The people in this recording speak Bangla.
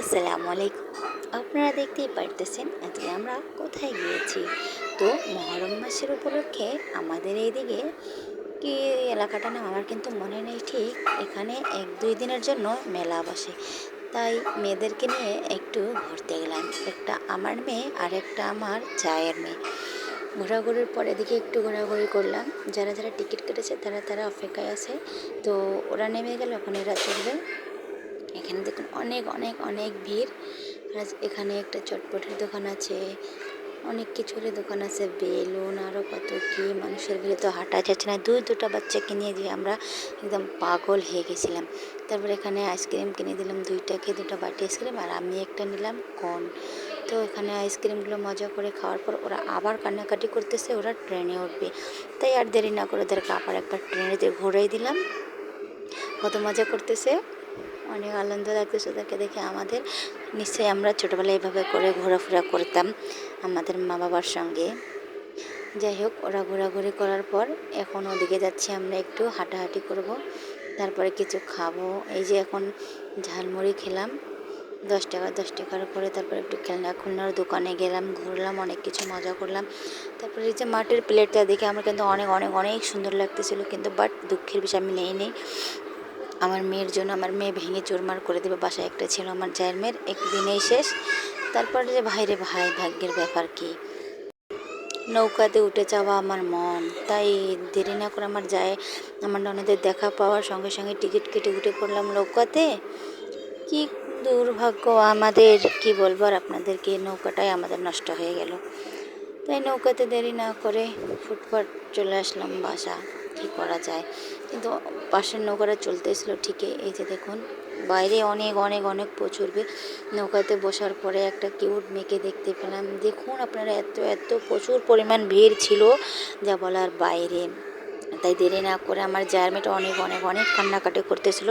আসসালামু আলাইকুম। আপনারা দেখতেই পারতেছেন আজকে আমরা কোথায় গিয়েছি। তো মহরম মাসের উপলক্ষে আমাদের এইদিকে কি এলাকাটা নাম আমার কিন্তু মনে নেই ঠিক। এখানে এক দুই দিনের জন্য মেলা বসে। তাই মেয়েদেরকে নিয়ে একটু ঘুরতে গেলাম। একটা আমার মেয়ে আর একটা আমার চায়ের মেয়ে। ঘোরাঘুরির পর এদিকে একটু ঘোরাঘুরি করলাম। যারা যারা টিকিট কেটেছে তারা তারা অপেক্ষায় আছে। তো ওরা নেমে গেলে ওখানে এরা চলবে। এখানে দেখুন অনেক অনেক অনেক ভিড়। আর এখানে একটা চটপটের দোকান আছে, অনেক কিছুরই দোকান আছে, বেলুন আরও কত কি, মানুষের ভিড়ে তো হাঁটা যাচ্ছে না। দুই, দুটো বাচ্চাকে নিয়ে যে আমরা একদম পাগল হয়ে গেছিলাম। তারপর এখানে আইসক্রিম কিনে দিলাম, দুইটা দুইটাকে দুটো বাটি আইসক্রিম, আর আমি একটা নিলাম কর্ন। তো এখানে আইসক্রিমগুলো মজা করে খাওয়ার পর ওরা আবার কান্নাকাটি করতেছে, ওরা ট্রেনে উঠবে। তাই আর দেরি না করে ওদেরকে আবার একবার ট্রেনেতে ঘুরাই দিলাম। কত মজা করতেছে। অনেক আনন্দ লাগতেছে ওদেরকে দেখে আমাদের। নিশ্চয়ই আমরা ছোটোবেলায় এভাবে করে ঘোরাফেরা করতাম আমাদের মা বাবার সঙ্গে। যাই হোক, ওরা ঘোরাঘুরি করার পর এখন ওদিকে যাচ্ছি আমরা একটু, হাঁটাহাঁটি করব, তারপরে কিছু খাব। এই যে এখন ঝালমুড়ি খেলাম, দশ টাকা, দশ টাকার পরে তারপরে একটু খেলনা খুলনার দোকানে গেলাম, ঘুরলাম, অনেক কিছু মজা করলাম। তারপরে এই যে মাটির প্লেটটা দেখে আমার কিন্তু অনেক অনেক অনেক সুন্দর লাগতেছিল কিন্তু বাট দুঃখের বিষয় আমি নেই নেই। আমার মেয়ের জন্য আমার মেয়ে ভেঙে চুরমার করে দেবে, বাসায় একটা ছিল, আমার জায়ের মেয়ের, একদিনেই শেষ। তারপরে যে ভাইরে ভাই, ভাগ্যের ব্যাপার কি? নৌকাতে উঠে যাওয়া আমার মন। তাই দেরি না করে আমার যায় আমার ননদের দেখা পাওয়ার সঙ্গে সঙ্গে টিকিট কেটে উঠে পড়লাম নৌকাতে। কি দুর্ভাগ্য আমাদের, কি বলব আর আপনাদেরকে, নৌকাটাই আমাদের নষ্ট হয়ে গেল। তাই নৌকাতে দেরি না করে ফুটপাট চলে আসলাম বাসা। কী করা যায়? কিন্তু পাশের নৌকাটা চলতেছিল ঠিকই। এই যে দেখুন, বাইরে অনেক অনেক অনেক প্রচুর নৌকাতে বসার পরে একটা কিউট মেয়েকে দেখতে পেলাম। দেখুন আপনারা, এত এত প্রচুর পরিমাণ ভিড় ছিল যা বলার বাইরে। তাই দেরি না করে আমার জার্মিটা অনেক অনেক অনেক কান্নাকাটি করতেছিল।